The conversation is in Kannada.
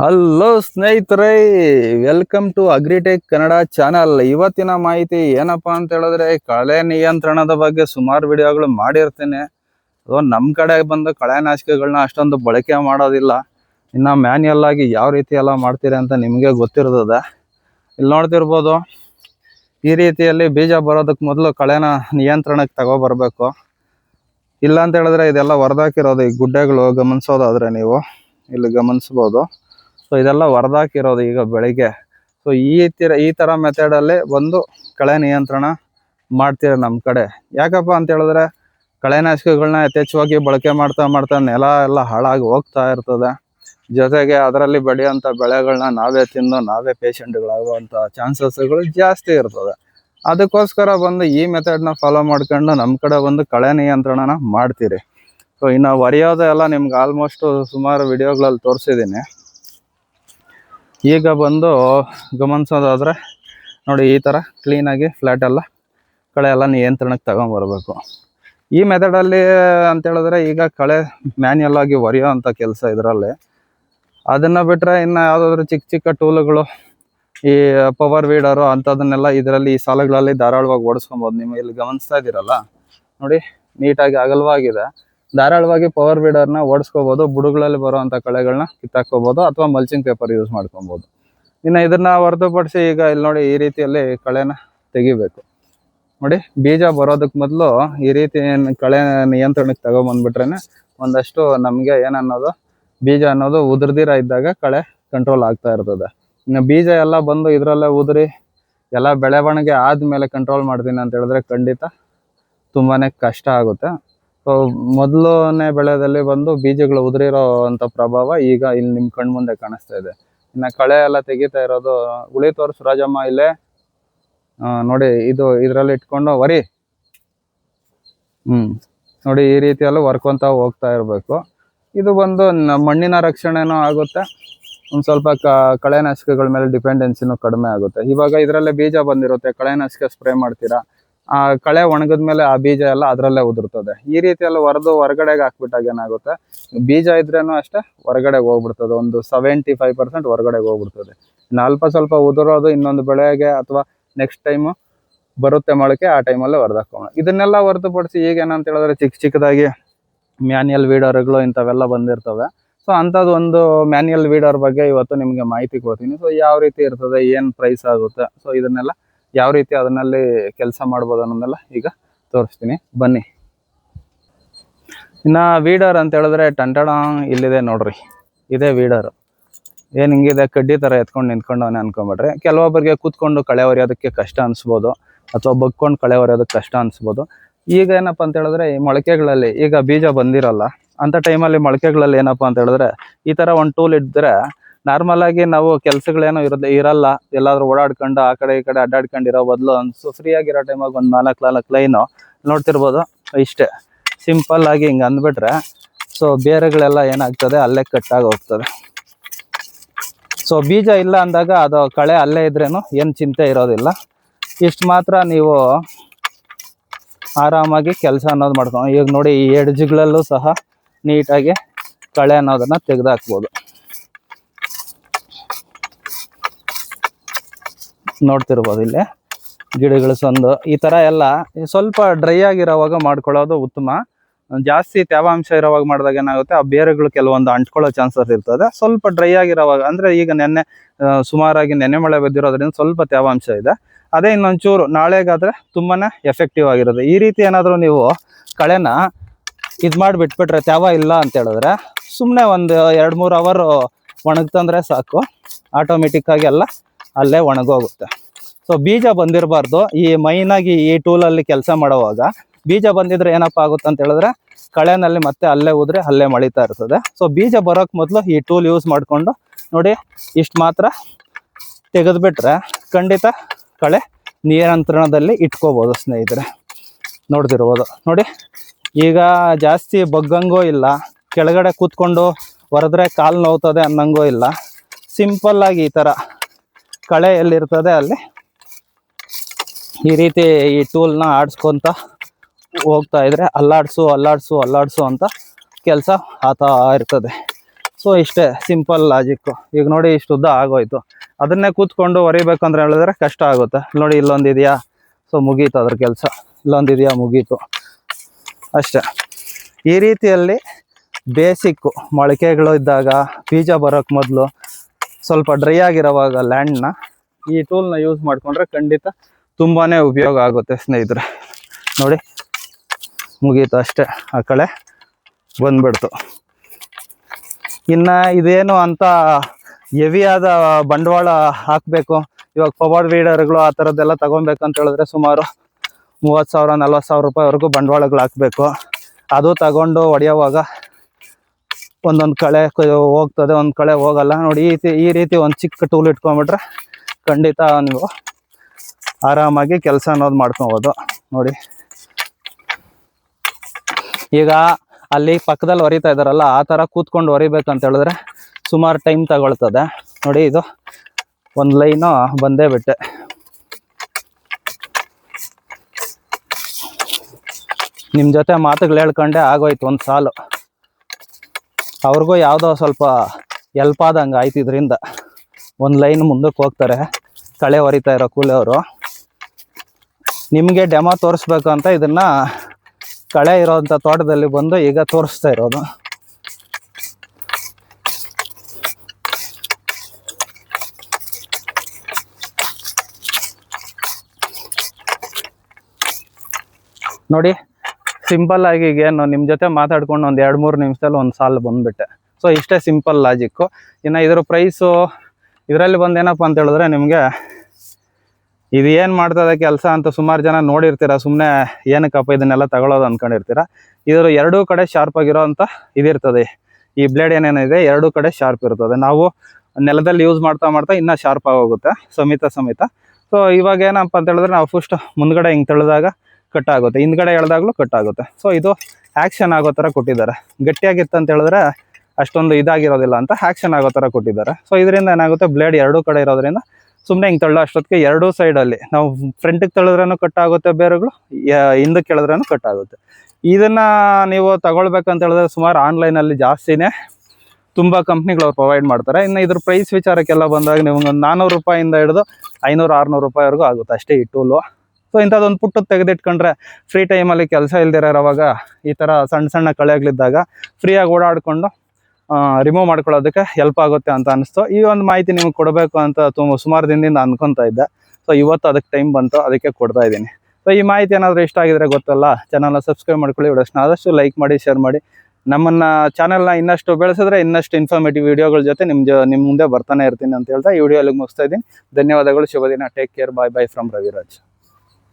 ಹಲೋ ಸ್ನೇಹಿತರೆ. Welcome to Agritech Kannada channel ಇವತ್ತಿನ ಮಾಹಿತಿ ಏನಪ್ಪಾ ಅಂತ ಹೇಳಿದ್ರೆ, ಕಳೆ ನಿಯಂತ್ರಣದ ಬಗ್ಗೆ ಸುಮಾರು ವಿಡಿಯೋಗಳು ಮಾಡಿರ್ತೇನೆ. ಅದು ನಮ್ಮ ಕಡೆ ಬಂದು ಕಳೆನಾಶಕಗಳನ್ನ ಅಷ್ಟೊಂದು ಬಳಕೆ ಮಾಡೋದಿಲ್ಲ. ಇನ್ನು ಮ್ಯಾನ್ಯಲ್ ಆಗಿ ಯಾವ ರೀತಿ ಎಲ್ಲ ಮಾಡ್ತೀರಿ ಅಂತ ನಿಮಗೆ ಗೊತ್ತಿರ್ತದೆ. ಇಲ್ಲಿ ನೋಡ್ತಿರ್ಬೋದು, ಈ ರೀತಿಯಲ್ಲಿ ಬೀಜ ಬರೋದಕ್ಕೆ ಮೊದಲು ಕಳೆನ ನಿಯಂತ್ರಣಕ್ಕೆ ತಗೋಬರ್ಬೇಕು. ಇಲ್ಲ ಅಂತ ಹೇಳಿದ್ರೆ ಇದೆಲ್ಲ ಹೊರದಾಕಿರೋದು ಈ ಗುಡ್ಡೆಗಳು, ಗಮನಿಸೋದಾದರೆ ನೀವು. ಇಲ್ಲಿ ಗಮನಿಸ್ಬೋದು. ಸೊ ಇದೆಲ್ಲ ಹೊರದಾಕಿರೋದು ಈಗ ಬೆಳಿಗ್ಗೆ. ಸೊ ಈ ತರ, ಈ ಥರ ಮೆಥಡಲ್ಲಿ ಬಂದು ಕಳೆ ನಿಯಂತ್ರಣ ಮಾಡ್ತೀರ ನಮ್ಮ ಕಡೆ. ಯಾಕಪ್ಪ ಅಂತ ಹೇಳಿದ್ರೆ ಕಳೆನಾಶಕಗಳನ್ನ ಯಥೇಚ್ಛವಾಗಿ ಬಳಕೆ ಮಾಡ್ತಾ ಮಾಡ್ತಾ ನೆಲ ಎಲ್ಲ ಹಾಳಾಗಿ ಹೋಗ್ತಾ ಇರ್ತದೆ. ಜೊತೆಗೆ ಅದರಲ್ಲಿ ಬೆಳೆಯುವಂಥ ಬೆಳೆಗಳನ್ನ ನಾವೇ ತಿಂದು ನಾವೇ ಪೇಷಂಟ್ಗಳಾಗುವಂಥ ಚಾನ್ಸಸ್ಗಳು ಜಾಸ್ತಿ ಇರ್ತದೆ. ಅದಕ್ಕೋಸ್ಕರ ಬಂದು ಈ ಮೆಥಡ್ನ ಫಾಲೋ ಮಾಡ್ಕೊಂಡು ನಮ್ಮ ಕಡೆ ಬಂದು ಕಳೆ ನಿಯಂತ್ರಣನ ಮಾಡ್ತೀರಿ. ಸೊ ಇನ್ನು ಒರೆಯೋದೆಲ್ಲ ನಿಮ್ಗೆ ಆಲ್ಮೋಸ್ಟ್ ಸುಮಾರು ವಿಡಿಯೋಗಳಲ್ಲಿ ತೋರಿಸಿದ್ದೀನಿ. ಈಗ ಬಂದು ಗಮನಿಸೋದಾದ್ರೆ ನೋಡಿ ಈ ಥರ ಕ್ಲೀನಾಗಿ ಫ್ಲ್ಯಾಟ್ ಎಲ್ಲ ಕಳೆ ಎಲ್ಲ ನಿಯಂತ್ರಣಕ್ಕೆ ತಗೊಂಬರ್ಬೇಕು ಈ ಮೆಥಡಲ್ಲಿ ಅಂತ ಹೇಳಿದ್ರೆ ಈಗ ಕಳೆ ಮ್ಯಾನ್ಯಲ್ ಆಗಿ ಒರೆಯೋ ಅಂಥ ಕೆಲಸ ಇದರಲ್ಲಿ. ಅದನ್ನು ಬಿಟ್ಟರೆ ಇನ್ನು ಯಾವುದಾದ್ರು ಚಿಕ್ಕ ಚಿಕ್ಕ ಟೂಲುಗಳು ಈ ಪವರ್ ವೀಡರು ಅಂಥದನ್ನೆಲ್ಲ ಇದರಲ್ಲಿ ಈ ಸಾಲಗಳಲ್ಲಿ ಧಾರಾಳವಾಗಿ ಓಡಿಸ್ಕೊಬೋದು. ನೀವು ಇಲ್ಲಿ ಗಮನಿಸ್ತಾ ಇದ್ದೀರಲ್ಲ? ನೋಡಿ, ನೀಟಾಗಿ ಅಗಲವಾಗಿದೆ. ಧಾರಾಳವಾಗಿ ಪವರ್ ವೀಡರ್ನ ಓಡಿಸ್ಕೋಬೋದು, ಬುಡಗಳಲ್ಲಿ ಬರುವಂಥ ಕಳೆಗಳನ್ನ ಕಿತ್ತಾಕ್ಕೋಬೋದು ಅಥವಾ ಮಲ್ಚಿಂಗ್ ಪೇಪರ್ ಯೂಸ್ ಮಾಡ್ಕೊಬೋದು. ಇನ್ನು ಇದನ್ನ ಹೊರತುಪಡಿಸಿ ಈಗ ಇಲ್ಲಿ ನೋಡಿ ಈ ರೀತಿಯಲ್ಲಿ ಕಳೆನ ತೆಗಿಬೇಕು. ನೋಡಿ, ಬೀಜ ಬರೋದಕ್ಕೆ ಮೊದಲು ಈ ರೀತಿ ಕಳೆ ನಿಯಂತ್ರಣಕ್ಕೆ ತಗೊಂಬಂದ್ಬಿಟ್ರೇನೆ ಒಂದಷ್ಟು ನಮಗೆ ಏನನ್ನೋದು, ಬೀಜ ಅನ್ನೋದು ಉದುರ್ದಿರ ಇದ್ದಾಗ ಕಳೆ ಕಂಟ್ರೋಲ್ ಆಗ್ತಾ ಇರ್ತದೆ. ಇನ್ನು ಬೀಜ ಎಲ್ಲ ಬಂದು ಇದರಲ್ಲೇ ಉದುರಿ ಎಲ್ಲ ಬೆಳವಣಿಗೆ ಆದ್ಮೇಲೆ ಕಂಟ್ರೋಲ್ ಮಾಡ್ತೀನಿ ಅಂತ ಹೇಳಿದ್ರೆ ಖಂಡಿತ ತುಂಬಾನೇ ಕಷ್ಟ ಆಗುತ್ತೆ. ಮೊದಲನೇ ಬೆಳೆದಲ್ಲಿ ಬಂದು ಬೀಜಗಳು ಉದುರಿರೋ ಅಂತ ಪ್ರಭಾವ ಈಗ ಇಲ್ಲಿ ನಿಮ್ಮ ಕಣ್ಮುಂದೆ ಮುಂದೆ ಕಾಣಿಸ್ತಾ ಇದೆ. ಇನ್ನು ಕಳೆ ಎಲ್ಲ ತೆಗಿತಾ ಇರೋದು ಉಳಿ ತೋರ್ಸು ರಾಜಮ್ಮ ಇಲ್ಲೇ. ನೋಡಿ ಇದು ಇದರಲ್ಲಿ ಇಟ್ಕೊಂಡು ವರಿ ಹ್ಮ್, ನೋಡಿ ಈ ರೀತಿಯಲ್ಲೂ ವರ್ಕೊಂತ ಹೋಗ್ತಾ ಇರಬೇಕು. ಇದು ಬಂದು ಮಣ್ಣಿನ ರಕ್ಷಣೆನೂ ಆಗುತ್ತೆ. ಒಂದು ಸ್ವಲ್ಪ ಕಳೆನಾಶಕಗಳ ಮೇಲೆ ಡಿಪೆಂಡೆನ್ಸಿನೂ ಕಡಿಮೆ ಆಗುತ್ತೆ. ಇವಾಗ ಇದರಲ್ಲೇ ಬೀಜ ಬಂದಿರುತ್ತೆ. ಕಳೆನಾಶಕ ಸ್ಪ್ರೇ ಮಾಡ್ತೀರಾ? ಆ, ಕಳೆ ಒಣಗದ ಮೇಲೆ ಆ ಬೀಜ ಎಲ್ಲ ಅದರಲ್ಲೇ ಉದುರ್ತದೆ. ಈ ರೀತಿ ಎಲ್ಲ ಹೊರದು ಹೊರಗಡೆಗೆ ಹಾಕ್ಬಿಟ್ಟಾಗ ಏನಾಗುತ್ತೆ? ಬೀಜ ಇದ್ರೇನು ಅಷ್ಟೇ ಹೊರಗಡೆಗೆ ಹೋಗ್ಬಿಡ್ತದೆ. ಒಂದು ಸೆವೆಂಟಿ ಫೈವ್ ಪರ್ಸೆಂಟ್ ಹೊರಗಡೆಗೆ ಹೋಗ್ಬಿಡ್ತದೆ. ಇನ್ನು ಅಲ್ಪ ಸ್ವಲ್ಪ ಉದುರೋದು ಇನ್ನೊಂದು ಬೆಳೆಗೆ ಅಥವಾ ನೆಕ್ಸ್ಟ್ ಟೈಮು ಬರುತ್ತೆ ಮೊಳಕೆ ಆ ಟೈಮಲ್ಲೇ ಹೊರದಾಕೋಣ ಇದನ್ನೆಲ್ಲ ಹೊರತುಪಡಿಸಿ ಈಗ ಏನಂತ ಹೇಳಿದ್ರೆ ಚಿಕ್ಕ ಚಿಕ್ಕದಾಗಿ ಮ್ಯಾನ್ಯಲ್ ವೀಡರ್ಗಳು ಇಂಥವೆಲ್ಲ ಬಂದಿರ್ತವೆ. ಸೊ ಅಂಥದ್ದು ಒಂದು ಮ್ಯಾನ್ಯಲ್ ವೀಡರ್ ಬಗ್ಗೆ ಇವತ್ತು ನಿಮಗೆ ಮಾಹಿತಿ ಕೊಡ್ತೀನಿ. ಸೊ ಯಾವ ರೀತಿ ಇರ್ತದೆ, ಏನು ಪ್ರೈಸ್ ಆಗುತ್ತೆ? ಸೊ ಇದನ್ನೆಲ್ಲ ಯಾವ ರೀತಿ ಅದನ್ನಲ್ಲಿ ಕೆಲಸ ಮಾಡ್ಬೋದು ಅನ್ನೋದನ್ನೆಲ್ಲ ಈಗ ತೋರಿಸ್ತೀನಿ. ಬನ್ನಿ. ಇನ್ನು ವೀಡರ್ ಅಂತ ಹೇಳಿದ್ರೆ ಟಂಟಣ ಇಲ್ಲಿದೆ ನೋಡ್ರಿ. ಇದೇ ವೀಡರ್. ಏನು ಹಿಂಗಿದೆ? ಕಡ್ಡಿ ಥರ ಎತ್ಕೊಂಡು ನಿಂತ್ಕೊಂಡವನೇ ಅನ್ಕೊಂಬಿಟ್ರೆ ಕೆಲವೊಬ್ಬರಿಗೆ ಕೂತ್ಕೊಂಡು ಕಳೆ ಹೊರೆಯೋದಕ್ಕೆ ಕಷ್ಟ ಅನಿಸ್ಬೋದು, ಅಥವಾ ಬಗ್ಕೊಂಡು ಕಳೆ ಹೊರೆಯೋದಕ್ಕೆ ಕಷ್ಟ ಅನಿಸ್ಬೋದು. ಈಗ ಏನಪ್ಪ ಅಂತ ಹೇಳಿದ್ರೆ ಈ ಮೊಳಕೆಗಳಲ್ಲಿ ಈಗ ಬೀಜ ಬಂದಿರಲ್ಲ ಅಂಥ ಟೈಮಲ್ಲಿ ಮೊಳಕೆಗಳಲ್ಲಿ ಏನಪ್ಪ ಅಂತ ಹೇಳಿದ್ರೆ ಈ ಥರ ಒಂದು ಟೂಲ್ ಇದ್ದರೆ ನಾರ್ಮಲ್ ಆಗಿ ನಾವು ಕೆಲಸಗಳೇನೋ ಇರೋದ್, ಇರಲ್ಲ. ಎಲ್ಲಾದ್ರೂ ಓಡಾಡ್ಕೊಂಡು ಆ ಕಡೆ ಈ ಕಡೆ ಅಡ್ಡಾಡ್ಕೊಂಡಿರೋ ಬದಲು ಒಂದು ಫ್ರೀ ಆಗಿರೋ ಟೈಮಾಗ ಒಂದು ನಾಲ್ಕು ನಾಲ್ಕು ಲೈನು ನೋಡ್ತಿರ್ಬೋದು. ಇಷ್ಟೇ. ಸಿಂಪಲ್ ಆಗಿ ಹಿಂಗೆ ಅಂದ್ಬಿಟ್ರೆ ಸೊ ಬೇರೆಗಳೆಲ್ಲ ಏನಾಗ್ತದೆ? ಅಲ್ಲೇ ಕಟ್ಟಾಗಿ ಹೋಗ್ತದೆ. ಸೊ ಬೀಜ ಇಲ್ಲ ಅಂದಾಗ ಅದು ಕಳೆ ಅಲ್ಲೇ ಇದ್ರೇನು ಏನು ಚಿಂತೆ ಇರೋದಿಲ್ಲ. ಇಷ್ಟು ಮಾತ್ರ ನೀವು ಆರಾಮಾಗಿ ಕೆಲಸ ಅನ್ನೋದು ಮಾಡ್ಕೊಂಡು ಈಗ ನೋಡಿ ಈ ಎಡ್ಜ್ಗಳಲ್ಲೂ ಸಹ ನೀಟಾಗಿ ಕಳೆ ಅನ್ನೋದನ್ನ ತೆಗೆದಾಕ್ಬೋದು. ನೋಡ್ತಿರ್ಬೋದು ಇಲ್ಲಿ. ಗಿಡಗಳು ಸಂದು, ಈ ಥರ ಎಲ್ಲ ಸ್ವಲ್ಪ ಡ್ರೈ ಆಗಿರೋವಾಗ ಮಾಡ್ಕೊಳ್ಳೋದು ಉತ್ತಮ. ಜಾಸ್ತಿ ತೇವಾಂಶ ಇರೋವಾಗ ಮಾಡಿದಾಗ ಏನಾಗುತ್ತೆ, ಆ ಬೇರೆಗಳು ಕೆಲವೊಂದು ಅಂಟ್ಕೊಳ್ಳೋ ಚಾನ್ಸಸ್ ಇರ್ತದೆ. ಸ್ವಲ್ಪ ಡ್ರೈ ಆಗಿರೋವಾಗ, ಅಂದರೆ ಈಗ ನೆನ್ನೆ ಸುಮಾರಾಗಿ ನೆನೆ ಮಳೆ ಬಿದ್ದಿರೋದ್ರಿಂದ ಸ್ವಲ್ಪ ತೇವಾಂಶ ಇದೆ. ಅದೇ ಇನ್ನೊಂಚೂರು, ನಾಳೆಗಾದ್ರೆ ತುಂಬಾನೇ ಎಫೆಕ್ಟಿವ್ ಆಗಿರೋದು. ಈ ರೀತಿ ಏನಾದರೂ ನೀವು ಕಳೆನ ಇದು ಮಾಡಿ ಬಿಟ್ಬಿಟ್ರೆ ತ್ಯಾವ ಇಲ್ಲ ಅಂತ ಹೇಳಿದ್ರೆ ಸುಮ್ಮನೆ ಒಂದು ಎರಡು ಮೂರು ಅವರ್ ಒಣಗ್ತಂದ್ರೆ ಸಾಕು. ಆಟೋಮೆಟಿಕ್ಕಾಗಿ ಎಲ್ಲ ಅಲ್ಲೇ ಒಣಗೋಗುತ್ತೆ ಸೊ ಬೀಜ ಬಂದಿರಬಾರ್ದು. ಈ ಮೈನಾಗಿ ಈ ಟೂಲಲ್ಲಿ ಕೆಲಸ ಮಾಡುವಾಗ ಬೀಜ ಬಂದಿದ್ರೆ ಏನಪ್ಪ ಆಗುತ್ತೆ ಅಂತ ಹೇಳಿದ್ರೆ ಕಳೆನಲ್ಲಿ ಮತ್ತೆ ಅಲ್ಲೇ ಉದ್ರೆ ಅಲ್ಲೇ ಮಳಿತಾ ಇರ್ತದೆ. ಸೊ ಬೀಜ ಬರೋಕ್ ಮೊದಲು ಈ ಟೂಲ್ ಯೂಸ್ ಮಾಡಿಕೊಂಡು ನೋಡಿ ಇಷ್ಟು ಮಾತ್ರ ತೆಗೆದುಬಿಟ್ರೆ ಖಂಡಿತ ಕಳೆ ನಿಯಂತ್ರಣದಲ್ಲಿ ಇಟ್ಕೋಬೋದು ಸ್ನೇಹಿತರೆ. ನೋಡ್ತಿರ್ಬೋದು. ನೋಡಿ, ಈಗ ಜಾಸ್ತಿ ಬಗ್ಗಂಗೂ ಇಲ್ಲ. ಕೆಳಗಡೆ ಕೂತ್ಕೊಂಡು ಹೊರದ್ರೆ ಕಾಲು ನೋವ್ತದೆ ಅನ್ನಂಗೂ ಇಲ್ಲ. ಸಿಂಪಲ್ಲಾಗಿ ಈ ಥರ ಕಳೆ ಎಲ್ಲಿರ್ತದೆ ಅಲ್ಲಿ. ಈ ರೀತಿ ಈ ಟೂಲ್ನ ಆಡಿಸ್ಕೊಂತ ಹೋಗ್ತಾ ಇದ್ರೆ ಅಲ್ಲಾಡಿಸು ಅಲ್ಲಾಡಿಸು ಅಲ್ಲಾಡಿಸು ಅಂತ ಕೆಲಸ ಆತಾ ಇರ್ತದೆ. ಸೊ ಇಷ್ಟೇ ಸಿಂಪಲ್ ಲಾಜಿಕ್ಕು ಈಗ ನೋಡಿ ಇಷ್ಟು ಉದ್ದ ಆಗೋಯ್ತು. ಅದನ್ನೇ ಕೂತ್ಕೊಂಡು ಹೊರಿಬೇಕಂದ್ರೆ ಹೇಳಿದ್ರೆ ಕಷ್ಟ ಆಗುತ್ತೆ. ನೋಡಿ ಇಲ್ಲೊಂದಿದೆಯಾ ಸೊ ಮುಗೀತು ಅದ್ರ ಕೆಲಸ. ಇಲ್ಲೊಂದಿದೆಯಾ ಮುಗೀತು. ಅಷ್ಟೇ. ಈ ರೀತಿಯಲ್ಲಿ ಬೇಸಿಕ್ಕು ಮೊಳಕೆಗಳು ಇದ್ದಾಗ ಬೀಜ ಬರೋಕ್ಕೆ ಮೊದಲು ಸ್ವಲ್ಪ ಡ್ರೈ ಆಗಿರೋವಾಗ ಲ್ಯಾಂಡ್ನ ಈ ಟೂಲ್ನ ಯೂಸ್ ಮಾಡಿಕೊಂಡ್ರೆ ಖಂಡಿತ ತುಂಬಾ ಉಪಯೋಗ ಆಗುತ್ತೆ ಸ್ನೇಹಿತರೆ. ನೋಡಿ, ಮುಗೀತು ಅಷ್ಟೇ ಆ ಕಳೆ ಬಂದ್ಬಿಡ್ತು. ಇನ್ನು ಇದೇನು ಅಂತ ಹೆವಿಯಾದ ಬಂಡವಾಳ ಹಾಕಬೇಕು, ಇವಾಗ ಪವರ್ ವೀಡರ್ಗಳು ಆ ಥರದ್ದೆಲ್ಲ ತಗೊಬೇಕು ಅಂತ ಹೇಳಿದ್ರೆ ಸುಮಾರು ಮೂವತ್ತು ಸಾವಿರ, ನಲ್ವತ್ತು ಸಾವಿರ ರೂಪಾಯಿವರೆಗೂ ಬಂಡವಾಳಗಳು ಹಾಕಬೇಕು. ಅದು ತಗೊಂಡು ಹೊಡೆಯೋವಾಗ ಒಂದೊಂದು ಕಳೆ ಹೋಗ್ತದೆ, ಒಂದು ಕಳೆ ಹೋಗಲ್ಲ. ನೋಡಿ, ಈ ರೀತಿ ಈ ರೀತಿ ಒಂದು ಚಿಕ್ಕ ಟೂಲ್ ಇಟ್ಕೊಂಡ್ಬಿಟ್ರೆ ಖಂಡಿತ ನೀವು ಆರಾಮಾಗಿ ಕೆಲಸ ಅನ್ನೋದು ಮಾಡ್ಕೊಬೋದು. ನೋಡಿ. ಈಗ ಅಲ್ಲಿ ಪಕ್ಕದಲ್ಲಿ ಹೊರಿತಾ ಇದಾರಲ್ಲ ಆ ಥರ ಕೂತ್ಕೊಂಡು ಹೊರಿಬೇಕಂತ ಹೇಳಿದ್ರೆ ಸುಮಾರು ಟೈಮ್ ತಗೊಳ್ತದೆ. ನೋಡಿ, ಇದು ಒಂದು ಲೈನು ಬಂದೇ ಬಿಟ್ಟೆ. ನಿಮ್ಮ ಜೊತೆ ಮಾತುಗಳು ಹೇಳ್ಕೊಂಡೆ ಆಗೋಯ್ತು ಒಂದು ಸಾಲು. ಅವ್ರಿಗೂ ಯಾವುದೋ ಸ್ವಲ್ಪ ಎಲ್ಪ್ ಆದಂಗೆ ಆಯ್ತು ಇದರಿಂದ. ಒಂದು ಲೈನ್ ಮುಂದಕ್ಕೆ ಹೋಗ್ತಾರೆ. ಕಳೆ ಹೊರಿತಾ ಇರೋ ಕೂಲಿಯವರು ನಿಮಗೆ ಡೆಮೋ ತೋರಿಸ್ಬೇಕು ಅಂತ ಇದನ್ನ ಕಳೆ ಇರೋವಂಥ ತೋಟದಲ್ಲಿ ಬಂದು ಈಗ ತೋರಿಸ್ತಾ ಇರೋದು. ನೋಡಿ. ಸಿಂಪಲ್ ಆಗಿ ಈಗ ಏನು ನಿಮ್ಮ ಜೊತೆ ಮಾತಾಡ್ಕೊಂಡು ಒಂದು ಎರಡು ಮೂರು ನಿಮಿಷದಲ್ಲಿ ಒಂದು ಸಾಲು ಬಂದ್ಬಿಟ್ಟೆ. ಸೊ ಇಷ್ಟೇ ಸಿಂಪಲ್ ಲಾಜಿಕ್ಕು ಇನ್ನು ಇದ್ರ ಪ್ರೈಸು ಇದರಲ್ಲಿ ಬಂದು ಏನಪ್ಪ ಅಂತ ಹೇಳಿದ್ರೆ ನಿಮಗೆ ಇದು ಏನು ಮಾಡ್ತದೆ ಕೆಲಸ ಅಂತ ಸುಮಾರು ಜನ ನೋಡಿರ್ತೀರ ಸುಮ್ಮನೆ ಏನಕ್ಕಪ್ಪ ಇದನ್ನೆಲ್ಲ ತಗೊಳ್ಳೋದು ಅಂದ್ಕೊಂಡಿರ್ತೀರ ಇದರ ಎರಡೂ ಕಡೆ ಶಾರ್ಪ್ ಆಗಿರೋ ಅಂತ ಇದಿರ್ತದೆ. ಈ ಬ್ಲೇಡ್ ಏನೇನಿದೆ, ಎರಡೂ ಕಡೆ ಶಾರ್ಪ್ ಇರ್ತದೆ. ನಾವು ನೆಲದಲ್ಲಿ ಯೂಸ್ ಮಾಡ್ತಾ ಮಾಡ್ತಾ ಇನ್ನೂ ಶಾರ್ಪ್ ಆಗೋಗುತ್ತೆ, ಸಮೇತ ಸಮೇತ. ಸೊ ಇವಾಗ ಏನಪ್ಪ ಅಂತ ಹೇಳಿದ್ರೆ ನಾವು ಫಸ್ಟ್ ಮುಂದ್ಗಡೆ ಹಿಂಗೆ ತೆಳೆದಾಗ ಕಟ್ ಆಗುತ್ತೆ ಹಿಂದ್ಗಡೆ ಎಳ್ದಾಗ್ಲೂ ಕಟ್ ಆಗುತ್ತೆ ಸೊ ಇದು ಆ್ಯಕ್ಷನ್ ಆಗೋ ಥರ ಕೊಟ್ಟಿದ್ದಾರೆ. ಗಟ್ಟಿಯಾಗಿತ್ತು ಅಂತ ಹೇಳಿದ್ರೆ ಅಷ್ಟೊಂದು ಇದಾಗಿರೋದಿಲ್ಲ ಅಂತ ಆ್ಯಕ್ಷನ್ ಆಗೋ ಥರ ಕೊಟ್ಟಿದ್ದಾರೆ. ಸೊ ಇದರಿಂದ ಏನಾಗುತ್ತೆ? ಬ್ಲೇಡ್ ಎರಡೂ ಕಡೆ ಇರೋದ್ರಿಂದ ಸುಮ್ಮನೆ ಹಿಂಗೆ ತಳ್ಳೋ ಅಷ್ಟೊತ್ತಿಗೆ ಎರಡೂ ಸೈಡಲ್ಲಿ ನಾವು ಫ್ರಂಟಿಗೆ ತಳೆದ್ರೂ ಕಟ್ ಆಗುತ್ತೆ ಬೇರೆಗಳು ಹಿಂದಕ್ಕೆ ಎಳೆದ್ರೂ ಕಟ್ ಆಗುತ್ತೆ ಇದನ್ನ ನೀವು ತಗೊಳ್ಬೇಕಂತ ಹೇಳಿದ್ರೆ ಸುಮಾರು ಆನ್ಲೈನಲ್ಲಿ ಜಾಸ್ತಿನೇ ತುಂಬ ಕಂಪ್ನಿಗಳು ಪ್ರೊವೈಡ್ ಮಾಡ್ತಾರೆ. ಇನ್ನು ಇದ್ರ ಪ್ರೈಸ್ ವಿಚಾರಕ್ಕೆಲ್ಲ ಬಂದಾಗ ನಿಮ್ಗೆ ಒಂದು ನಾನ್ನೂರು ರೂಪಾಯಿಂದ ಹಿಡಿದು ಐನೂರು, ಆರುನೂರು ರೂಪಾಯಿವರೆಗೂ ಆಗುತ್ತೆ. ಅಷ್ಟೇ ಈ ಟೂಲು ಸೊ ಇಂಥದ್ದೊಂದು ಪುಟ್ಟು ತೆಗೆದಿಟ್ಕೊಂಡ್ರೆ ಫ್ರೀ ಟೈಮಲ್ಲಿ ಕೆಲಸ ಇಲ್ದಿರೋವಾಗ ಈ ಥರ ಸಣ್ಣ ಸಣ್ಣ ಕಳೆಗಳಿದ್ದಾಗ ಫ್ರೀಯಾಗಿ ಓಡಾಡಿಕೊಂಡು ರಿಮೂವ್ ಮಾಡ್ಕೊಳ್ಳೋದಕ್ಕೆ ಹೆಲ್ಪ್ ಆಗುತ್ತೆ ಅಂತ ಅನಿಸ್ತು. ಈ ಒಂದು ಮಾಹಿತಿ ನಿಮಗೆ ಕೊಡಬೇಕು ಅಂತ ತುಂಬ ಸುಮಾರು ದಿನದಿಂದ ಅನ್ಕೊತಾ ಇದ್ದೆ. ಸೊ ಇವತ್ತು ಅದಕ್ಕೆ ಟೈಮ್ ಬಂತು, ಅದಕ್ಕೆ ಕೊಡ್ತಾ ಇದ್ದೀನಿ. ಸೊ ಈ ಮಾಹಿತಿ ಏನಾದರೂ ಇಷ್ಟ ಆಗಿದ್ರೆ ಗೊತ್ತಲ್ಲ ಚಾನಲ್ನ ಸಬ್ಸ್ಕ್ರೈಬ್ ಮಾಡ್ಕೊಳ್ಳಿ. ವಿಡಿಯೋಸ್ನ ಆದಷ್ಟು ಲೈಕ್ ಮಾಡಿ ಶೇರ್ ಮಾಡಿ. ನಮ್ಮನ್ನ ಚಾನಲ್ನ ಇನ್ನಷ್ಟು ಬೆಳೆಸಿದ್ರೆ ಇನ್ನಷ್ಟು ಇನ್ಫಾರ್ಮೇಟಿವ್ ವಿಡಿಯೋಗಳ ಜೊತೆ ನಿಮ್ಮ ನಿಮ್ಮ ಮುಂದೆ ಬರ್ತಾನೆ ಇರ್ತೀನಿ ಅಂತ ಹೇಳ್ತಾ ಈ ವಿಡಿಯೋ ಅಲ್ಲಿಗೆ ಮುಗಿಸ್ತಾ ಇದ್ದೀನಿ. ಧನ್ಯವಾದಗಳು, ಶುಭ ದಿನ. Take care bye bye from Raviraj.